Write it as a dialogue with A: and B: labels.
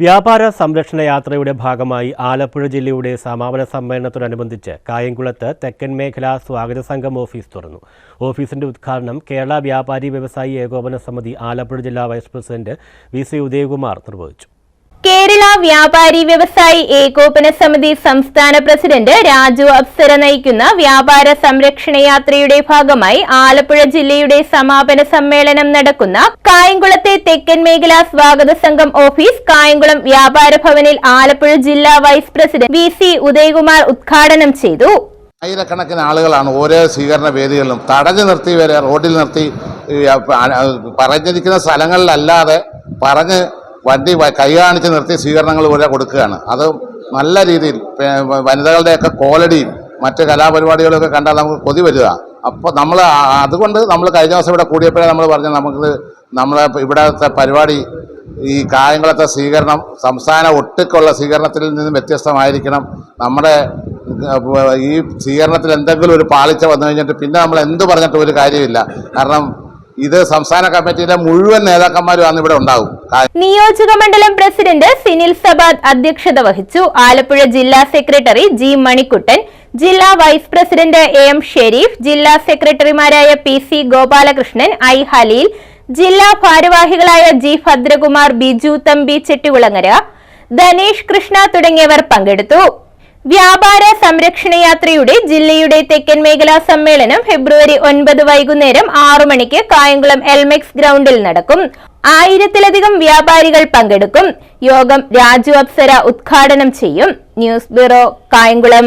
A: വ്യാപാര സംരക്ഷണ യാത്രയുടെ ഭാഗമായി ആലപ്പുഴ ജില്ലയുടെ സമാപന സമ്മേളനത്തോടനുബന്ധിച്ച് കായംകുളത്ത് തെക്കൻ മേഖലാ സ്വാഗത സംഘം ഓഫീസ് തുറന്നു. ഓഫീസിന്റെ ഉദ്ഘാടനം കേരള വ്യാപാരി വ്യവസായി ഏകോപന സമിതി ആലപ്പുഴ ജില്ലാ vice president V C Udayakumar നിർവഹിച്ചു.
B: കേരള വ്യാപാരി വ്യവസായി ഏകോപന സമിതി സംസ്ഥാന പ്രസിഡന്റ് രാജു അപ്സര നയിക്കുന്ന വ്യാപാര സംരക്ഷണ യാത്രയുടെ ഭാഗമായി ആലപ്പുഴ ജില്ലയുടെ സമാപന സമ്മേളനം നടക്കുന്ന കായംകുളത്തെ തെക്കൻ മേഖല സ്വാഗത സംഘം ഓഫീസ് കായംകുളം വ്യാപാര ഭവനിൽ ആലപ്പുഴ ജില്ലാ vice president V C Udayakumar ഉദ്ഘാടനം ചെയ്തു.
C: ആയിരക്കണക്കിന് ആളുകളാണ് ഓരോ സ്വീകരണ വേദികളിലും തടഞ്ഞു നിർത്തി വരെ റോഡിൽ നിർത്തി പറഞ്ഞിരിക്കുന്ന സ്ഥലങ്ങളിലല്ലാതെ പറഞ്ഞ് വണ്ടി കൈ കാണിച്ച് നിർത്തി സ്വീകരണങ്ങൾ പോലെ കൊടുക്കുകയാണ്. അത് നല്ല രീതിയിൽ വനിതകളുടെയൊക്കെ കോലടിയും മറ്റ് കലാപരിപാടികളൊക്കെ കണ്ടാൽ നമുക്ക് കൊതി വരിക. അപ്പോൾ നമ്മൾ അതുകൊണ്ട് നമ്മൾ കഴിഞ്ഞ ദിവസം ഇവിടെ കൂടിയപ്പോഴേ നമ്മൾ പറഞ്ഞു നമുക്ക് നമ്മളെ ഇവിടുത്തെ പരിപാടി ഈ കായംകുളത്തെ സ്വീകരണം സംസ്ഥാന ഒട്ടുക്കുള്ള സ്വീകരണത്തിൽ നിന്നും വ്യത്യസ്തമായിരിക്കണം. നമ്മുടെ ഈ സ്വീകരണത്തിൽ എന്തെങ്കിലും ഒരു പാളിച്ച വന്നു കഴിഞ്ഞിട്ട് പിന്നെ നമ്മൾ എന്ത് പറഞ്ഞിട്ട് ഒരു കാര്യമില്ല. കാരണം ഇത് സംസ്ഥാന കമ്മിറ്റിയിലെ മുഴുവൻ നേതാക്കന്മാരും അന്ന് ഇവിടെ ഉണ്ടാകും.
B: നിയോജക മണ്ഡലം പ്രസിഡന്റ് സിനിൽ സബാദ് അധ്യക്ഷത വഹിച്ചു. ആലപ്പുഴ ജില്ലാ സെക്രട്ടറി ജി മണിക്കുട്ടൻ ജില്ലാ vice president A M Shareef ജില്ലാ സെക്രട്ടറിമാരായ P C Gopalakrishnan I Haleel ജില്ലാ ഭാരവാഹികളായ ജി ഭദ്രകുമാർ ബിജു തമ്പി ചെട്ടികുളങ്ങര ധനേഷ് കൃഷ്ണ തുടങ്ങിയവർ പങ്കെടുത്തു. വ്യാപാര സംരക്ഷണ യാത്രയുടെ ജില്ലയുടെ തെക്കൻ മേഖലാ സമ്മേളനം ഫെബ്രുവരി ഒൻപത് വൈകുന്നേരം ആറു മണിക്ക് കായംകുളം എൽമെക്സ് ഗ്രൗണ്ടിൽ നടക്കും. ആയിരത്തിലധികം വ്യാപാരികൾ പങ്കെടുക്കും. യോഗം രാജു അപ്സര ഉദ്ഘാടനം ചെയ്യും. News bureau Kayamkulam.